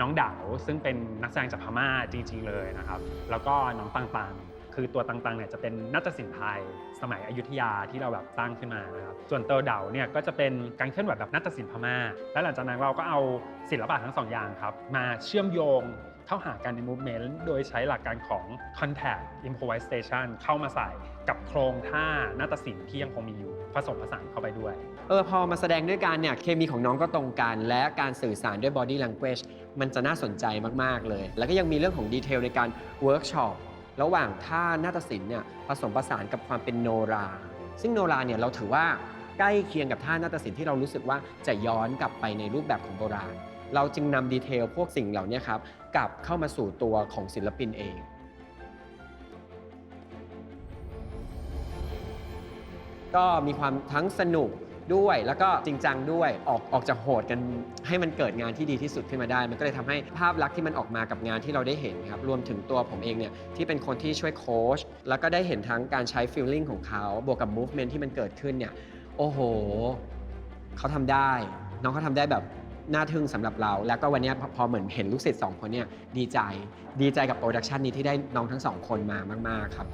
น้องดาวซึ่งเป็นนักแสดงจากพม่าจริง ๆ เลยนะครับ แล้วก็น้องตังๆ คือตัวตังๆเนี่ยจะเป็นนาฏศิลป์ไทย สมัยอยุธยาที่เราแบบสร้างขึ้นมานะครับส่วนเตอร์เดาเนี่ยก็จะเป็นการเคลื่อนไหวแบบนาฏศิลป์พม่า และหลังจากนั้นเราก็เอาศิลปะทั้งสองอย่างครับมาเชื่อมโยง เข้าหากันใน movement โดยใช้หลักการของ contact improvisation เข้ามาใส่กับโครงท่านาฏศิลป์ที่ยังคงมีอยู่ผสมผสานเข้าไปด้วย เออพอมาแสดงด้วยกันเนี่ยเคมีของน้องก็ตรงกัน และการสื่อสารด้วย body language มันจะน่าสนใจมาก ๆ เลย แล้วก็ยังมีเรื่องของดีเทลในการเวิร์กช็อประหว่างท่านาฏศิลป์เนี่ยผสมผสานกับความเป็นโนรา ซึ่งโนราเนี่ยเราถือว่าใกล้เคียงกับท่านาฏศิลป์ที่เรารู้สึกว่าจะย้อนกลับไปในรูปแบบของโบราณ เราจึงนำดีเทลพวกสิ่งเหล่านี้ครับกลับเข้ามาสู่ตัวของศิลปินเองก็มีความทั้งสนุกด้วยแล้วก็จริงจังด้วยออกออกจากโหดกันให้มันเกิดงานที่ดีที่สุดขึ้นมาได้ มันก็เลยทำให้ภาพลักษณ์ที่มันออกมากับงานที่เราได้เห็นครับรวมถึงตัวผมเองเนี่ยที่เป็นคนที่ช่วยโค้ชแล้วก็ได้เห็นทั้งการใช้ฟีลลิ่งของเขาบวกกับมูฟเมนที่มันเกิดขึ้นเนี่ยโอ้โหเขาทำได้ น้องเขาทำได้แบบ น่าทึ่งสำหรับเรา แล้วก็วันนี้พอพอเหมือนเห็นลูกศิษย์สองคนเนี่ยดีใจ ดีใจกับโปรดักชันนี้ที่ได้น้องทั้งสองคนมามาก ๆ ครับ